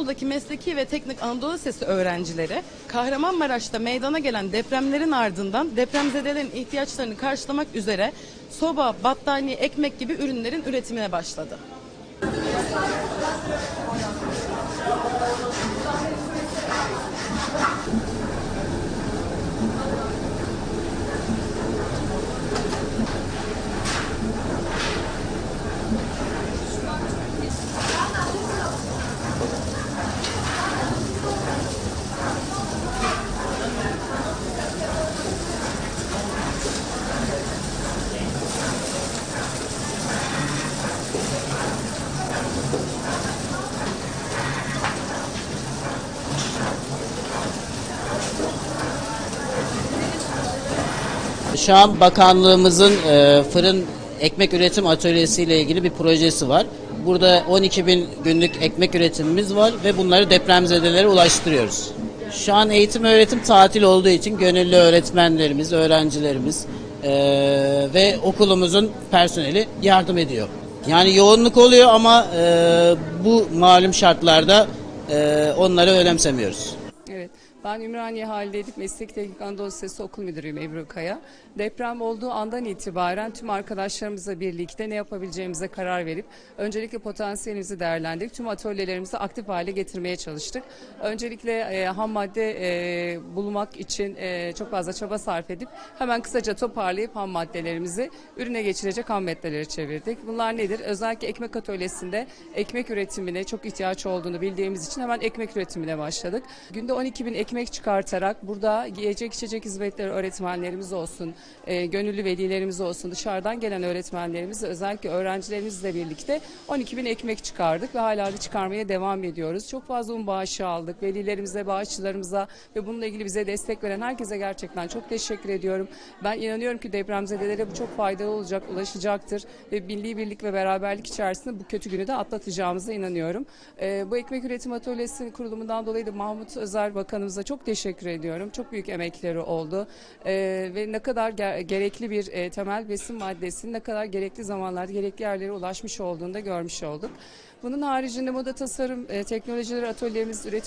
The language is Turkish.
İstanbul'daki Mesleki ve Teknik Anadolu Lisesi öğrencileri Kahramanmaraş'ta meydana gelen depremlerin ardından depremzedelerin ihtiyaçlarını karşılamak üzere soba, battaniye, ekmek gibi ürünlerin üretimine başladı. Şu an bakanlığımızın e, fırın ekmek üretim atölyesi ile ilgili bir projesi var. Burada 12 bin günlük ekmek üretimimiz var ve bunları depremzedelere ulaştırıyoruz. Şu an eğitim öğretim tatil olduğu için gönüllü öğretmenlerimiz, öğrencilerimiz e, ve okulumuzun personeli yardım ediyor. Yani yoğunluk oluyor ama e, bu malum şartlarda e, onları önemsemiyoruz. Ben Ümraniye Halide Meslek Teknik Anadolu Lisesi Okul Müdürüyüm Ebru Kaya. Deprem olduğu andan itibaren tüm arkadaşlarımızla birlikte ne yapabileceğimize karar verip öncelikle potansiyelimizi değerlendirip tüm atölyelerimizi aktif hale getirmeye çalıştık. Öncelikle e, ham madde e, bulmak için e, çok fazla çaba sarf edip hemen kısaca toparlayıp ham maddelerimizi ürüne geçirecek ham maddelere çevirdik. Bunlar nedir? Özellikle ekmek atölyesinde ekmek üretimine çok ihtiyaç olduğunu bildiğimiz için hemen ekmek üretimine başladık. Günde 12 bin ekmek çıkartarak burada yiyecek içecek hizmetleri öğretmenlerimiz olsun, e, gönüllü velilerimiz olsun, dışarıdan gelen öğretmenlerimiz özellikle öğrencilerimizle birlikte 12 bin ekmek çıkardık ve hala da çıkarmaya devam ediyoruz. Çok fazla un bağışı aldık. Velilerimize, bağışçılarımıza ve bununla ilgili bize destek veren herkese gerçekten çok teşekkür ediyorum. Ben inanıyorum ki depremzedelere bu çok faydalı olacak, ulaşacaktır ve milli birlik ve beraberlik içerisinde bu kötü günü de atlatacağımıza inanıyorum. E, bu ekmek üretim atölyesi kurulumundan dolayı da Mahmut Özer Bakanımıza çok teşekkür ediyorum. Çok büyük emekleri oldu E, ve ne kadar ge- gerekli bir e, temel besin maddesinin ne kadar gerekli zamanlarda gerekli yerlere ulaşmış olduğunu da görmüş olduk. Bunun haricinde moda tasarım e, teknolojileri atölyemiz üretim